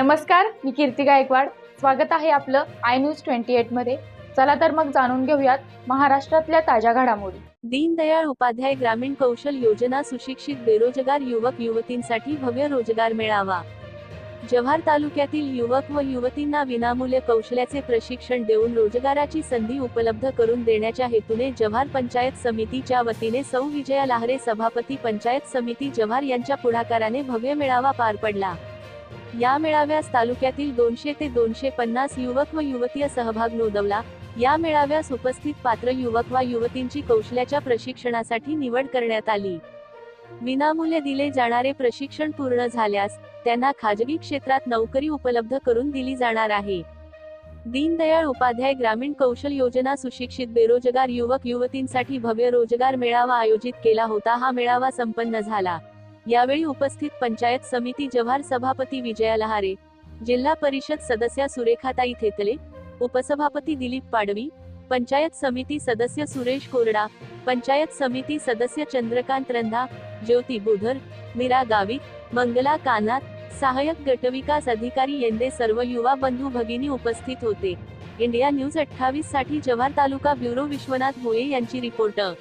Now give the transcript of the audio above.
नमस्कार मी कीर्ती गायकवाड. स्वागत आहे आपलं आय न्यूज ट्वेंटी एटमध्ये. चला तर मग जाणून घेऊयात महाराष्ट्रातल्या ताज्या घडामोडी. दीनदयाळ उपाध्याय ग्रामीण कौशल योजना सुशिक्षित बेरोजगार युवक युवतींसाठी भव्य रोजगार मेळावा. जव्हार तालुक्यातील युवक व युवतींना विनामूल्य कौशल्याचे प्रशिक्षण देऊन रोजगाराची संधी उपलब्ध करून देण्याच्या हेतूने जव्हार पंचायत समितीच्या वतीने सौ विजया लाहरे सभापती पंचायत समिती जव्हार यांच्या पुढाकाराने भव्य मेळावा पार पडला. या मेळाव्यास तालुक्यातील दोनशे ते दोनशे पन्नास युवक व युवतीय सहभाग नोंदवला. या मेळाव्यास उपस्थित पात्र युवक वा युवतींची कौशल्याच्या प्रशिक्षणासाठी निवड करण्यात आली. विनामूल्य दिले जाणारे प्रशिक्षण पूर्ण झाल्यास त्यांना खाजगी क्षेत्रात नोकरी उपलब्ध करून दिली जाणार आहे. दीनदयाळ उपाध्याय ग्रामीण कौशल योजना सुशिक्षित बेरोजगार युवक युवतींसाठी भव्य रोजगार मेळावा आयोजित केला होता. हा मेळावा संपन्न झाला. यावेळी उपस्थित पंचायत समिती जव्हार सभापती विजया लहारे जिल्हा परिषद सदस्या सुरेखाताई थेतले उपसभापती दिलीप पाडवी पंचायत समिती सदस्य सुरेश कोरडा पंचायत समिती सदस्य चंद्रकांत रंधा ज्योती बुधर मीरा गावित मंगला कानात सहाय्यक गटविकास अधिकारी येंदे सर्व युवा बंधू भगिनी उपस्थित होते. इंडिया न्यूज अठ्ठावीससाठी जव्हार तालुका ब्युरो विश्वनाथ भोये यांची रिपोर्टर